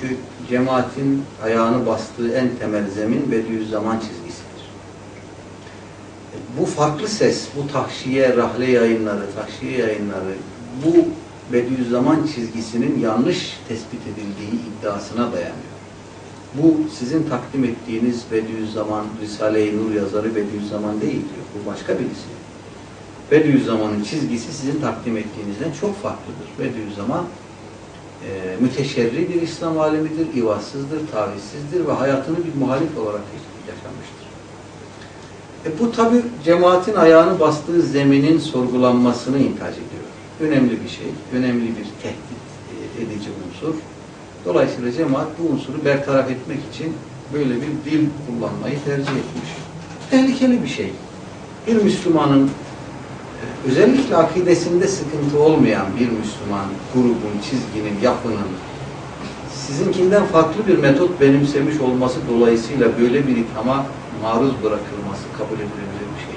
Çünkü cemaatin ayağını bastığı en temel zemin Bediüzzaman çizgisidir. Bu farklı ses, bu tahşiye, rahle yayınları, tahşiye yayınları, bu Bediüzzaman çizgisinin yanlış tespit edildiği iddiasına dayanıyor. Bu sizin takdim ettiğiniz Bediüzzaman, Risale-i Nur yazarı Bediüzzaman değil diyor. Bu başka birisi. Bediüzzaman'ın çizgisi sizin takdim ettiğinizden çok farklıdır. Bediüzzaman e, müteşerri bir İslam alemidir, ivazsızdır, tavizsizdir ve hayatını bir muhalif olarak yaşamıştır. E, bu tabi cemaatin ayağını bastığı zeminin sorgulanmasını intihac ediyor. Önemli bir şey, önemli bir tehdit e, edici unsur. Dolayısıyla cemaat bu unsuru bertaraf etmek için böyle bir dil kullanmayı tercih etmiş. Tehlikeli bir şey. Bir Müslümanın özellikle akidesinde sıkıntı olmayan bir Müslüman grubun, çizginin, yapının sizinkinden farklı bir metot benimsemiş olması dolayısıyla böyle bir ithama maruz bırakılması kabul edilebilir bir şey